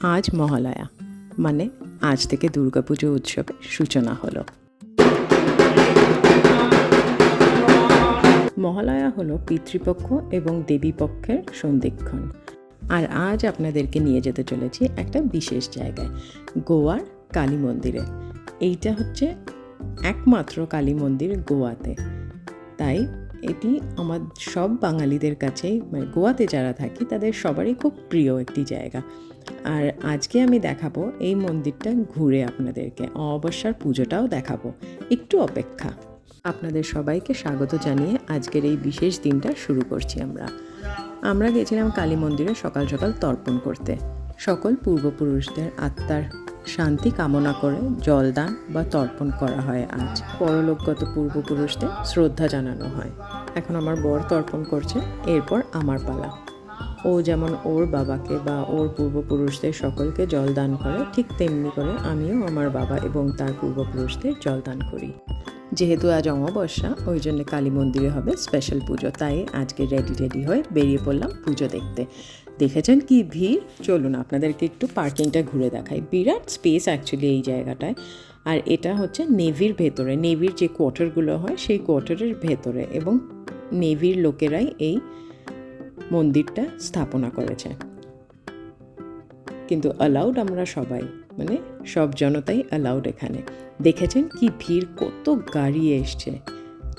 আজ মহালয়া মানে আজ থেকে দুর্গাপুজো উৎসবের সূচনা হলো। মহালয়া হলো পিতৃপক্ষ এবং দেবীপক্ষের সন্ধিক্ষণ। আর আজ আপনাদেরকে নিয়ে যেতে চলেছি একটা বিশেষ জায়গায়, গোয়ার কালী মন্দিরে। এইটা হচ্ছে একমাত্র কালী মন্দির গোয়াতে। তাই এটি আমার সব বাঙালিদের কাছেই মানে গোয়াতে যারা থাকি, তাদের সবারই খুব প্রিয় একটি জায়গা। আর আজকে আমি দেখাবো এই মন্দিরটা ঘুরে আপনাদেরকে। অমাবস্যার পুজোটাও দেখাবো। একটু অপেক্ষা। আপনাদের সবাইকে স্বাগত জানিয়ে আজকের এই বিশেষ দিনটা শুরু করছি আমরা। আমরা গেছিলাম কালী মন্দিরে সকাল সকাল তর্পণ করতে। সকল পূর্বপুরুষদের আত্মার শান্তি কামনা করে জলদান বা তর্পণ করা হয় আজ। পরলোকগত পূর্বপুরুষদের শ্রদ্ধা জানানো হয়। এখন আমার বর তর্পণ করছে, এরপর আমার পালা। ও যেমন ওর বাবাকে বা ওর পূর্বপুরুষদের সকলকে জল দান করে, ঠিক তেমনি করে আমিও আমার বাবা এবং তার পূর্বপুরুষদের জল দান করি। যেহেতু আজ অমাবস্যা, ওই জন্য কালী মন্দিরে হবে স্পেশাল পুজো। তাই আজকে রেডি রেডি হয়ে বেরিয়ে পড়লাম পুজো দেখতে। দেখেছেন কি ভিড়? চলুন আপনাদেরকে একটু পার্কিংটা ঘুরে দেখাই। বিরাট স্পেস অ্যাকচুয়ালি এই জায়গাটায়। আর এটা হচ্ছে নেভির ভেতরে। নেভির যে কোয়ার্টারগুলো হয়, সেই কোয়ার্টারের ভেতরে এবং নেভির লোকেরাই এই মন্দিরটা স্থাপনা করেছে। কিন্তু অ্যালাউড আমরা সবাই মানে সব জনতাই অ্যালাউড এখানে। দেখেছেন কি ভিড়, কত গাড়ি এসছে।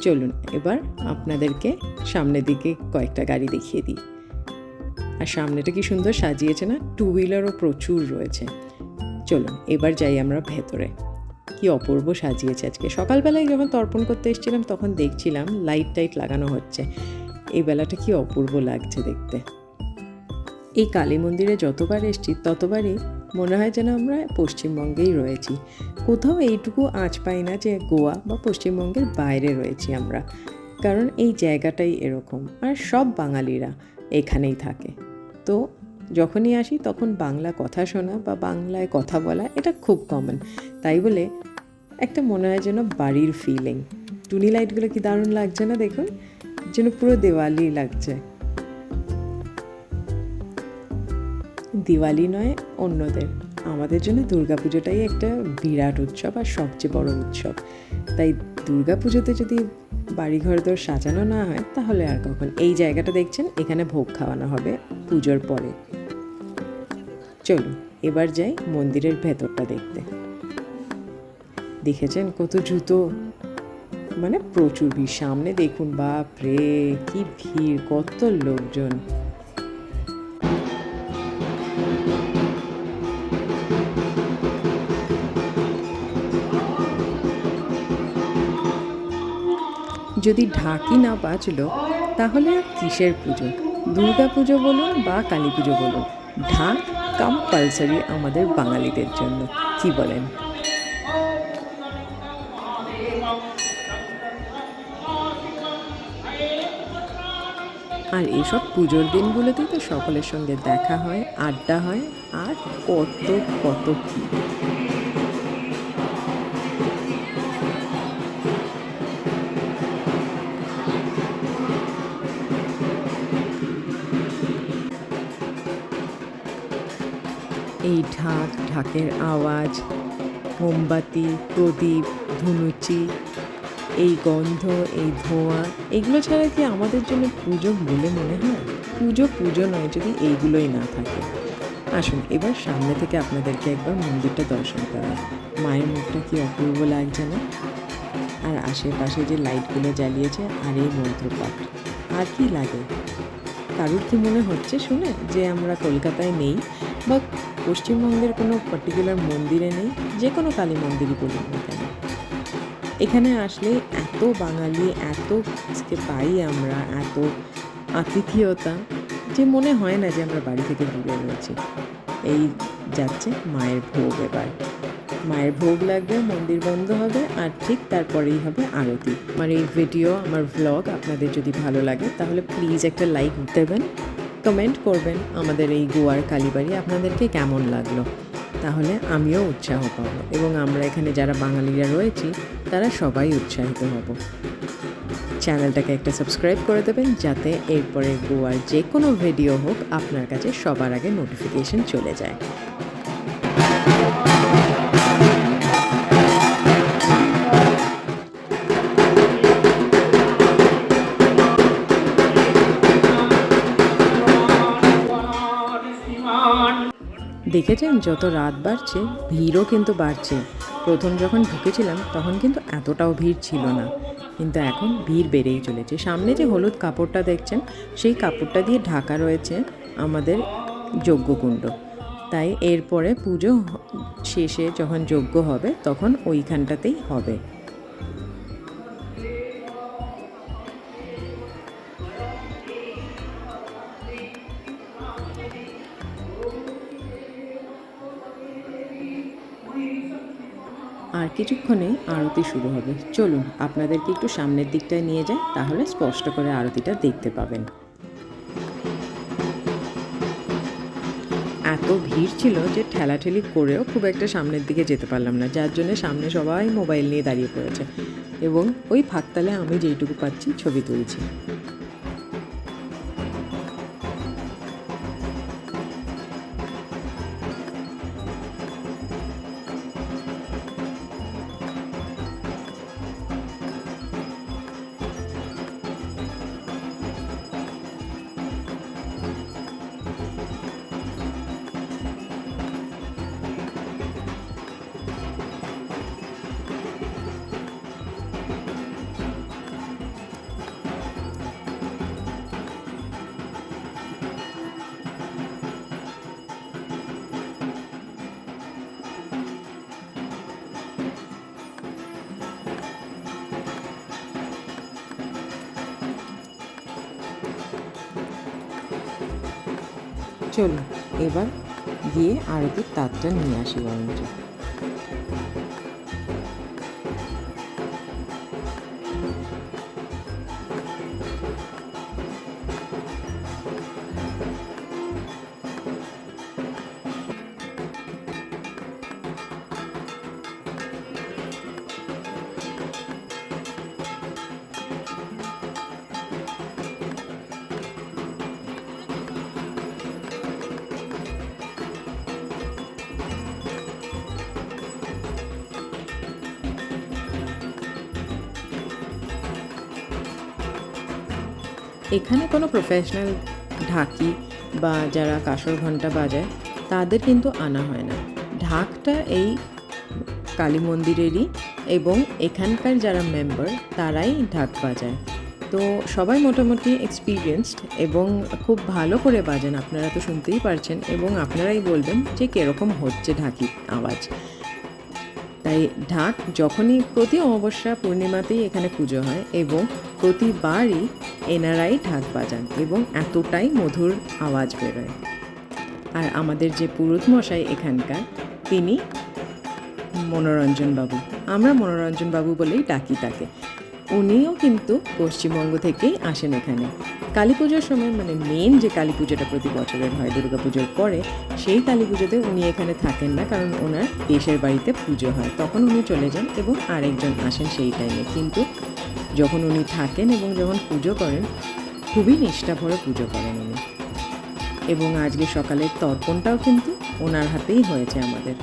চলুন এবার আপনাদেরকে সামনের দিকে কয়েকটা গাড়ি দেখিয়ে দিই। আর সামনেটা কি সুন্দর সাজিয়েছে না? টু হুইলারও প্রচুর রয়েছে। চলুন এবার যাই আমরা ভেতরে। কি অপূর্ব সাজিয়েছে আজকে। সকালবেলায় যখন তর্পণ করতে এসেছিলাম, তখন দেখছিলাম লাইট টাইট লাগানো হচ্ছে। এই বেলাটা কি অপূর্ব লাগছে দেখতে। এই কালী মন্দিরে যতবার এসছি, ততবারই মনে হয় যেন আমরা পশ্চিমবঙ্গেই রয়েছি। কোথাও এইটুকু আঁচ পাই না যে গোয়া বা পশ্চিমবঙ্গের বাইরে রয়েছি আমরা। কারণ এই জায়গাটাই এরকম, আর সব বাঙালিরা এখানেই থাকে। তো যখনই আসি তখন বাংলা কথা শোনা বা বাংলায় কথা বলা এটা খুব কমন তাই বলে একটা মনে হয় যেন বাড়ির ফিলিং টুনি লাইটগুলো কি দারুণ লাগছে না দেখুন? যেন পুরো দেওয়ালি লাগছে। দিওয়ালি নয়, অন্যদের। আমাদের জন্য দুর্গাপুজোটাই একটা বিরাট উৎসব আর সবচেয়ে বড় উৎসব। তাই দুর্গাপুজোতে যদি বাড়িঘর দর সাজানো না হয়, তাহলে আর কখন? এই জায়গাটা দেখছেন, এখানে ভোগ খাওয়ানো হবে পুজোর পরে। চলুন, এবার যাই মন্দিরের ভেতরটা দেখতে। দেখেছেন কত জুতো? মানে প্রচুর ভিড়। সামনে দেখুন বাপ রে কি ভিড়, কত লোকজন। যদি ঢাকি না বাজলো, তাহলে আর কিসের পুজো? দুর্গা পুজো বলুন বা কালী পুজো বলুন, ঢাক কম্পালসারি আমাদের বাঙালিদের জন্য, কি বলেন? আর এইসব পুজোর দিনগুলোতে তো সকলের সঙ্গে দেখা হয়, আড্ডা হয়, আর কত কত কী। এই ঢাক, ঢাকের আওয়াজ, মোমবাতি, প্রদীপ, ধুনুচি এই গন্ধ, এই ধোঁয়া, এগুলো ছাড়া কি আমাদের জন্য পুজো বলে মনে হয়? পুজো পুজো নয় যদি এইগুলোই না থাকে। আসুন, এবার সামনে থেকে আপনাদেরকে একবার মন্দিরটা দর্শন করা মায়ের মুখটা কি অপূর্ব লাগছে না? আর আশেপাশে যে লাইটগুলো জ্বালিয়েছে, আর এই মন্ত্রপাঠ, আর কি লাগে? কারুর কি মনে হচ্ছে শুনে যে আমরা কলকাতায় নেই বা পশ্চিমবঙ্গের কোনো পার্টিকুলার মন্দিরে নেই? যে কোনো কালী মন্দিরই বলুন না কেন। এখানে আসলে এত বাঙালি, এত কে পাই আমরা, এত আতিথেয়তা যে মনে হয় না যে আমরা বাড়ি থেকে দূরে রয়েছি। এই যাচ্ছে মায়ের ভোগ এবার। মায়ের ভোগ লাগবে, মন্দির বন্ধ হবে, আর ঠিক তারপরেই হবে আরতি। আমার এই ভিডিও আমার ভ্লগ আপনাদের যদি ভালো লাগে, তাহলে প্লিজ একটা লাইক দেবেন কমেন্ট করবেন আমাদের এই গোয়ার কালীবাড়ি। আপনাদেরকে কেমন লাগল? তাহলে আমিও উৎসাহ পাব এবং আমরা এখানে যারা বাঙালিরা রয়েছি, তারা সবাই উৎসাহিত হব। চ্যানেলটাকে একটা সাবস্ক্রাইব করে দেবেন যাতে এরপরে গোয়ার যে কোনো ভিডিও হোক আপনার কাছে সবার আগে নোটিফিকেশন চলে যায়। দেখেছেন, যত রাত বাড়ছে, ভিড়ও কিন্তু বাড়ছে। প্রথম যখন ঢুকেছিলাম, তখন কিন্তু এতটাও ভিড় ছিল না। কিন্তু এখন ভিড় বেড়েই চলেছে। সামনে যে হলুদ কাপড়টা দেখছেন, সেই কাপড়টা দিয়ে ঢাকা রয়েছে আমাদের যজ্ঞকুণ্ড। তাই এরপরে পুজো শেষে যখন যজ্ঞ হবে, তখন ওইখানটাতেই হবে। আর কিছুক্ষণেই আরতি শুরু হবে। চলুন, আপনাদেরকে একটু সামনের দিকটায় নিয়ে যাই, তাহলে স্পষ্ট করে আরতিটা দেখতে পাবেন। এত ভিড় ছিল যে ঠেলাঠেলি করেও খুব একটা সামনের দিকে যেতে পারলাম না, যার জন্য সামনে সবাই মোবাইল নিয়ে দাঁড়িয়ে পড়েছে। এবং ওই ফাঁকতালে আমি যেইটুকু পাচ্ছি ছবি তুলছি। চলুন এবার গিয়ে আরতির তারটা নিয়ে আসি বরঞ্চ। এখানে কোনো প্রফেশনাল ঢাকি বা যারা কাসর ঘণ্টা বাজায়, তাদের কিন্তু আনা হয় না। ঢাকটা এই কালী মন্দিরেরই এবং এখানকার যারা মেম্বার তারাই ঢাক বাজায়। তো সবাই মোটামুটি এক্সপিরিয়েন্সড এবং খুব ভালো করে বাজান, আপনারা তো শুনতেই পারছেন এবং আপনারাই বলবেন যে কীরকম হচ্ছে ঢাকি আওয়াজ। তাই ঢাক যখনই প্রতি অমাবস্যা পূর্ণিমাতেই এখানে পুজো হয় এবং প্রতিবারই এনারাই ঢাক বাজান এবং এতটাই মধুর আওয়াজ বেরোয়। আর আমাদের যে পুরুত মশাই এখানকার, তিনি মনোরঞ্জন বাবু আমরা মনোরঞ্জন বাবু বলেই ডাকি তাকে। উনিও কিন্তু পশ্চিমবঙ্গ থেকেই আসেন এখানে। কালী পুজোর সময় মানে মেন যে কালী পুজোটা প্রতি বছরের হয়, দুর্গা পুজোর পরে, সেই কালী পুজোতে উনি এখানে থাকেন না, কারণ ওনার দেশের বাড়িতে পুজো হয়। তখন উনি চলে যান এবং আরেকজন আসেন সেই টাইমে কিন্তু যখন উনি থাকেন এবং যখন পুজো করেন, খুবই নিষ্ঠা ভরে পুজো করেন উনি। এবং আজকে সকালের তর্পণটাও কিন্তু ওনার হাতেই হয়েছে আমাদের।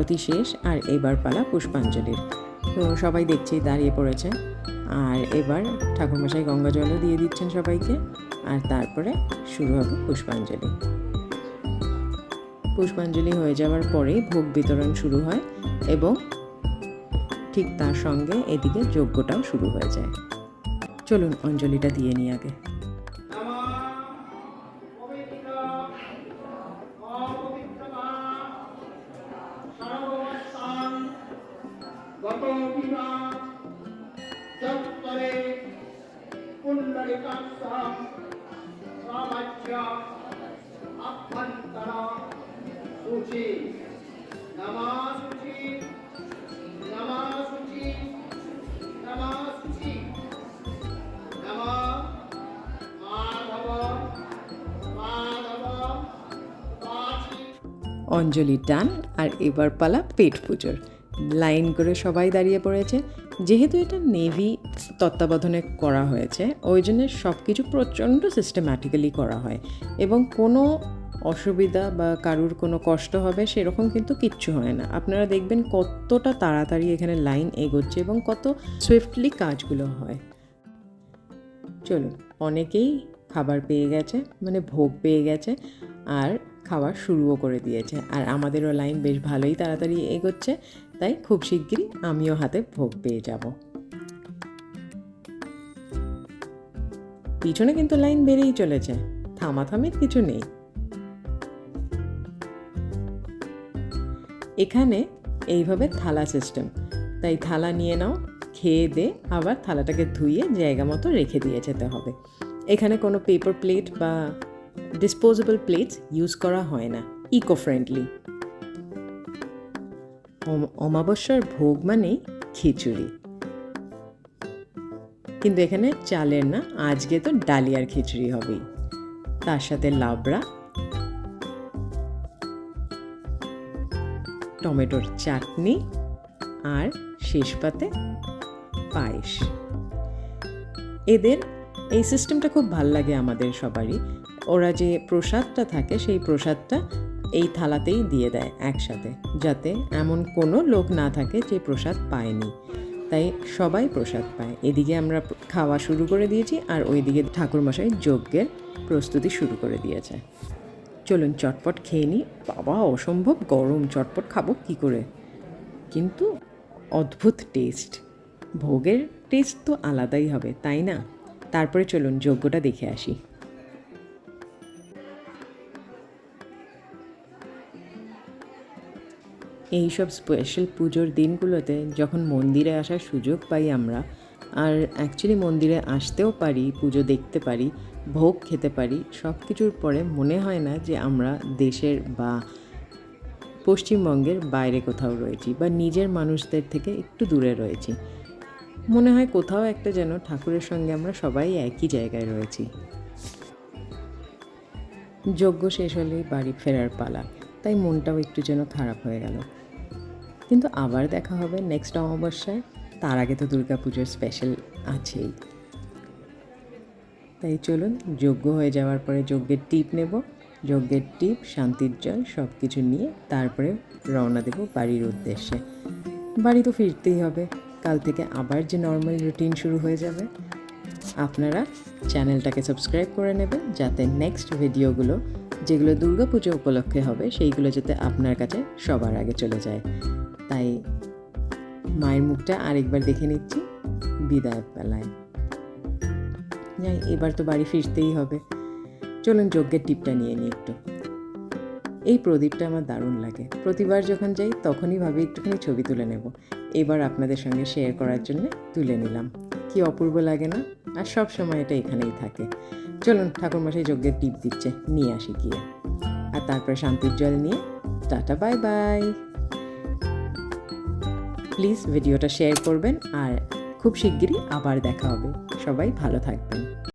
আরতি শেষ আর এবার পালা পুষ্পাঞ্জলির। তো সবাই দেখছি দাঁড়িয়ে পড়েছে। আর এবার ঠাকুরমশাই গঙ্গা জলও দিয়ে দিচ্ছেন সবাইকে। আর তারপরে শুরু হবে পুষ্পাঞ্জলি। পুষ্পাঞ্জলি হয়ে যাওয়ার পরেই ভোগ বিতরণ শুরু হয় এবং ঠিক তার সঙ্গে এদিকে যজ্ঞটাও শুরু হয়ে যায়। চলুন, অঞ্জলিটা দিয়ে নিই আগে। অঞ্জলি টান আর এবার পালা পেট পুজোর। লাইন করে সবাই দাঁড়িয়ে পড়েছে। যেহেতু এটা নেভি তত্ত্বাবধানে করা হয়েছে, ওই জন্য সব কিছু প্রচণ্ড সিস্টেম্যাটিক্যালি করা হয় এবং কোনো অসুবিধা বা কারুর কোনো কষ্ট হবে সেরকম কিন্তু কিচ্ছু হয় না। আপনারা দেখবেন কতটা তাড়াতাড়ি এখানে লাইন এগোচ্ছে এবং কত সুইফটলি কাজগুলো হয়। চলুন, অনেকেই খাবার পেয়ে গেছে মানে ভোগ পেয়ে গেছে, আর খাওয়া শুরুও করে দিয়েছে। আর আমাদেরও লাইন বেশ ভালোই তাড়াতাড়ি এগোচ্ছে, তাই খুব শিগগিরই আমিও হাতে ভোগ পেয়ে যাব। পিছনে কিন্তু লাইন বেড়েই চলেছে, থামাথামির কিছু নেই। এখানে এইভাবে থালা সিস্টেম তাই থালা নিয়ে নাও, খেয়ে দে, আবার থালাটাকে ধুয়ে জায়গা মতো রেখে দিয়ে যেতে হবে। এখানে কোনো পেপার প্লেট বা ডিসপোজেবল প্লেটস ইউজ করা হয় না। ইকো ফ্রেন্ডলি অমাবস্যার ভোগ মানেই খিচুড়ি। কিন্তু এখানে চালের না, আজকে তো ডালিয়ার খিচুড়ি হবেই। তার সাথে লাবড়া। টমেটোর চাটনি আর শেষ পাতে পায়েস। এদের এই সিস্টেমটা খুব ভালো লাগে আমাদের সবারই। ওরা যে প্রসাদটা থাকে, সেই প্রসাদটা এই থালাতেই দিয়ে দেয় একসাথে, যাতে এমন কোনো লোক না থাকে যে প্রসাদ পায়নি। তাই সবাই প্রসাদ পায়। এদিকে আমরা খাওয়া শুরু করে দিয়েছি আর ওইদিকে ঠাকুরমশাই যজ্ঞের প্রস্তুতি শুরু করে দিয়েছে। চলুন চটপট খেয়ে নিই। বাবা, অসম্ভব গরম। চটপট খাব কি করে? কিন্তু অদ্ভুত টেস্ট। ভোগের টেস্ট তো আলাদাই হবে, তাই না? তারপরে চলুন যজ্ঞটা দেখে আসি। এই সব স্পেশাল পুজোর দিনগুলোতে যখন মন্দিরে আসার সুযোগ পাই আমরা, আর অ্যাকচুয়ালি মন্দিরে আসতেও পারি, পুজো দেখতে পারি, ভোগ খেতে পারি সব কিছুর পরে মনে হয় না যে আমরা দেশের বা পশ্চিমবঙ্গের বাইরে কোথাও রয়েছি বা নিজের মানুষদের থেকে একটু দূরে রয়েছি। মনে হয় কোথাও একটা যেন ঠাকুরের সঙ্গে আমরা সবাই একই জায়গায় রয়েছি। যজ্ঞ শেষ হলেই বাড়ি ফেরার পালা, তাই মনটাও একটু যেন খারাপ হয়ে গেল। কিন্তু আবার দেখা হবে নেক্সট অমাবস্যায়। তার আগে তো পুজোর স্পেশাল আছেই। তাই চলুন, যজ্ঞ হয়ে যাওয়ার পরে যজ্ঞের টিপ নেব। যজ্ঞের টিপ, শান্তির জল সব কিছু নিয়ে তারপরে রওনা দেব বাড়ির উদ্দেশ্যে। বাড়ি তো ফিরতেই হবে। কাল থেকে আবার যে নর্মাল রুটিন শুরু হয়ে যাবে। আপনারা চ্যানেলটাকে সাবস্ক্রাইব করে নেবেন, যাতে নেক্সট ভিডিওগুলো যেগুলো দুর্গাপুজো উপলক্ষে হবে, সেইগুলো যাতে আপনার কাছে সবার আগে চলে যায়। মায়ের মুখটা আরেকবার দেখে নিচ্ছি। বিদায় বেলায়। যাই, এবার তো বাড়ি ফিরতেই হবে। চলুন যজ্ঞের টিপটা নিয়ে নিই একটু। এই প্রদীপটা আমার দারুণ লাগে। প্রতিবার যখন যাই, তখনই ভাবি একটুখানি ছবি তুলে নেব। এবার আপনাদের সঙ্গে শেয়ার করার জন্য তুলে নিলাম। কি অপূর্ব লাগে না? আর সব সময় এটা এখানেই থাকে। চলুন, ঠাকুরমশাই যজ্ঞের টিপ দিচ্ছে। নিয়ে আসি গিয়ে। আর তারপরে শান্তির জল নিয়ে, টাটা বাই বাই প্লিজ ভিডিওটা শেয়ার করবেন আর খুব শিগগিরই আবার দেখা হবে। সবাই ভালো থাকবেন।